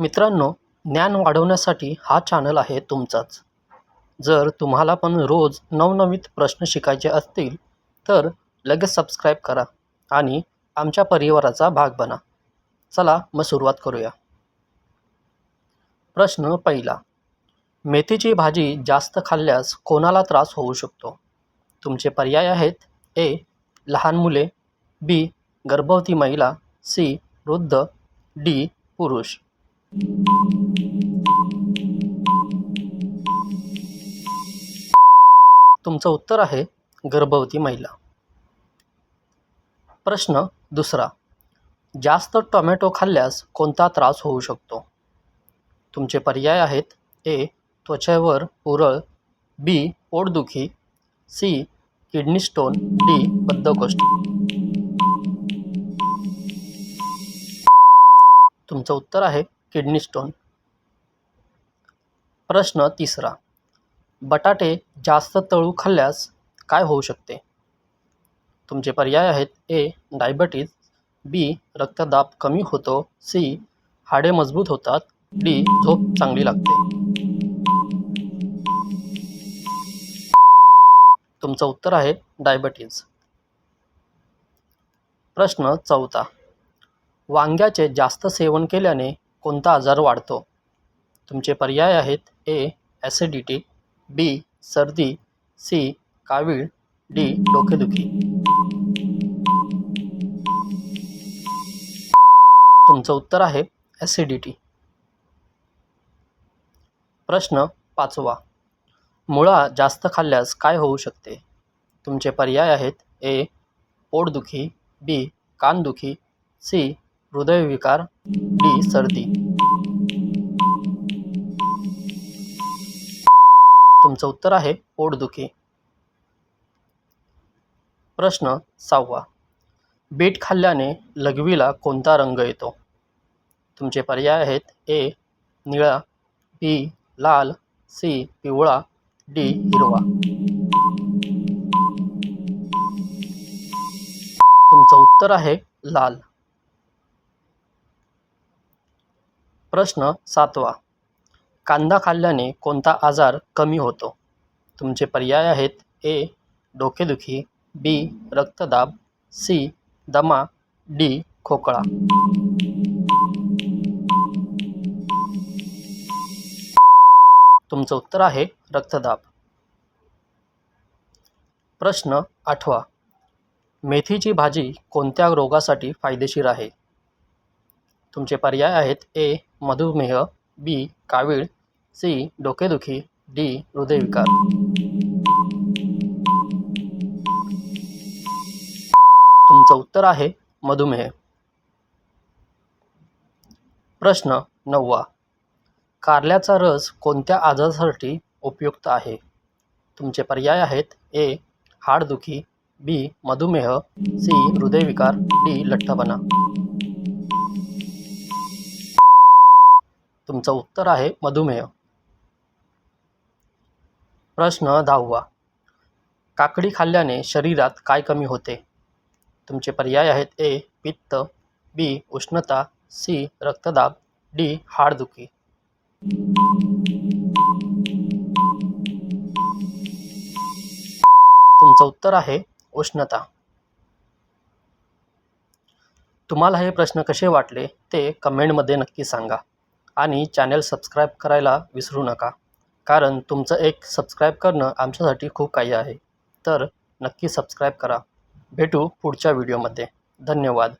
मित्रांनो ज्ञान वाढवण्यासाठी हा चॅनल आहे तुमचाच. जर तुम्हाला पण रोज नवनवीत प्रश्न शिकायचे असतील तर लगेच सबस्क्राईब करा आणि आमच्या परिवाराचा भाग बना. चला मग सुरुवात करूया. प्रश्न पहिला. मेथीची भाजी जास्त खाल्ल्यास कोणाला त्रास होऊ शकतो? तुमचे पर्याय आहेत ए. लहान मुले बी. गर्भवती महिला सी. वृद्ध डी. पुरुष. तुमचं उत्तर आहे गर्भवती महिला. प्रश्न दुसरा. जास्त टोमॅटो खाल्ल्यास कोणता त्रास होऊ शकतो? तुमचे पर्याय आहेत ए. त्वचेवर पुरळ बी. पोटदुखी सी. Kidney stone D. बद्धकोष्ठ. तुमचं उत्तर आहे किडनी स्टोन. प्रश्न तिसरा. बटाटे जास्त तळू खाल्ल्यास काय होऊ शकते? तुमचे पर्याय आहेत ए डायबेटीज बी रक्तदाब कमी होतो सी हाडे मजबूत होतात डी झोप चांगली लागते. तुमचं उत्तर आहे डायबेटीज. प्रश्न चौथा. वांग्याचे जास्त सेवन केल्याने कोणता आजार वाढतो? तुमचे पर्याय आहेत ए ॲसिडिटी बी सर्दी सी कावीळ डी डोकेदुखी. तुमचं उत्तर आहे ॲसिडिटी प्रश्न पाचवा. मुळा जास्त खाल्ल्यास काय होऊ शकते? तुमचे पर्याय आहेत ए पोटदुखी बी कानदुखी सी हृदयविकार डी सर्दी. तुमचं उत्तर आहे पोटदुखी. प्रश्न सहावा. बीट खाल्ल्याने लघवीला कोणता रंग येतो? तुमचे पर्याय आहेत ए निळा बी लाल सी पिवळा डी हिरवा. तुमचं उत्तर आहे लाल. प्रश्न सातवा. कांदा खाल्ल्याने कोणता आजार कमी होतो? तुमचे पर्याय आहेत ए डोकेदुखी बी रक्तदाब सी दमा डी खोकळा तुमचं उत्तर आहे रक्तदाब. प्रश्न आठवा. मेथीची भाजी कोणत्या रोगासाठी फायदेशीर आहे? तुमचे पर्याय आहेत ए मधुमेह बी कावीळ सी डोकेदुखी डी हृदयविकार. तुमचं उत्तर आहे मधुमेह. प्रश्न नववा. कारल्याचा रस कोणत्या आजारासाठी उपयुक्त आहे? तुमचे पर्याय आहेत ए हाडदुखी बी मधुमेह सी हृदयविकार डी लठ्ठपणा. तुमचं उत्तर आहे मधुमेह. प्रश्न दहावा. काकडी खाल्ल्याने शरीरात काय कमी होते? तुमचे पर्याय आहेत ए पित्त बी उष्णता सी रक्तदाब डी हाडदुखी. तुमचं उत्तर आहे उष्णता. तुम्हाला हे प्रश्न कसे वाटले ते कमेंटमध्ये नक्की सांगा. आणि चॅनल सबस्क्राईब करायला विसरू नका. कारण तुमचं एक सबस्क्राईब करणं आमच्यासाठी खूप काही आहे. तर नक्की सबस्क्राईब करा. भेटू पुढच्या व्हिडिओमध्ये. धन्यवाद.